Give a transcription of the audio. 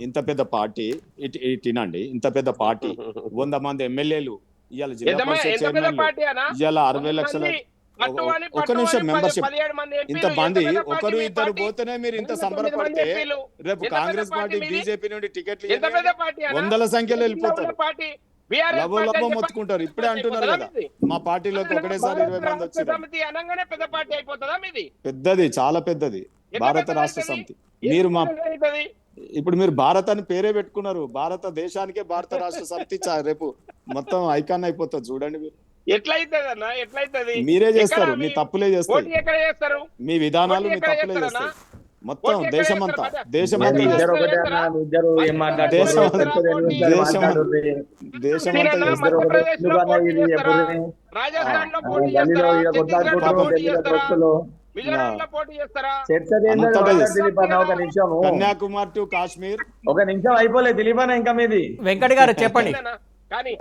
ఇంత పెద్ద పార్టీ ఇటు ఇటు వినండి ఇంత పెద్ద పార్టీ వంద మంది ఎమ్మెల్యేలు ఇవాళ జిల్లా పరిషత్ ఇవాళ అరవై లక్షల ఒక్క నిమిషం ఎంపీలు, ఇంత మంది ఒకరు ఇద్దరు? పోతేనే మీరు ఇంత సంబరపడితే. రేపు కాంగ్రెస్ పార్టీ? బీజేపీ నుండి టికెట్లు? వందల సంఖ్యలో వెళ్ళిపోతారు అని మొత్తుకుంటారు ఇప్పుడే. అంటున్నారు కదా? మా పార్టీలోకి ఒకటేసారి ఇరవై మంది రాష్ట్ర వచ్చింది సమితి అనగానే పెద్ద పార్టీ అయిపోతుందా మీది పెద్దది చాలా పెద్దది భారత రాష్ట్ర? సమితి మీరు మా? ఇప్పుడు మీరు భారత్ అని పేరే పెట్టుకున్నారు. భారతదేశానికే భారత రాష్ట్ర సమితి చా- రేపు మొత్తం ఐకాన్ అయిపోతుంది. చూడండి మీరు. ఎట్లయితది అన్న ఎట్లయితది? మీరే చేస్తారు. మీ తప్పులే చేస్తారు. మీ విధానాలు మీ తప్పులే? చేస్తాయి మొత్తం దేశమంతా చేస్తారు? దేశమంతా చేస్తారు. దేశమంతా మీరన్నా చేస్తారు. ఇద్దరు ఒకటే మధ్యప్రదేశ్లో ఎందుకన్నా పోటీ ఇది చేస్తారా? ఎప్పుడు రాజస్థాన్లో ఆ, పోటీ గల్లీలో చేస్తారా ఈడ ఛత్తీస్గఢ్లో కొట్లాడుకుంటూ పోటీ ఢిల్లీలో చేస్తారా దోస్తులు మిజోరాం లో పోటీ చేస్తారా చర్చ ఏంటంటే అంతటా మాట్లాడు చేస్తారు. దిలీప్ అన్న ఒక నిమిషము కన్యాకుమారి టు కాశ్మీర్ ఒక నిమిషం అయిపోలేదు దిలీప్ అన్న ఇంకా మీది వెంకట్ గారు చెప్పండి? కానీ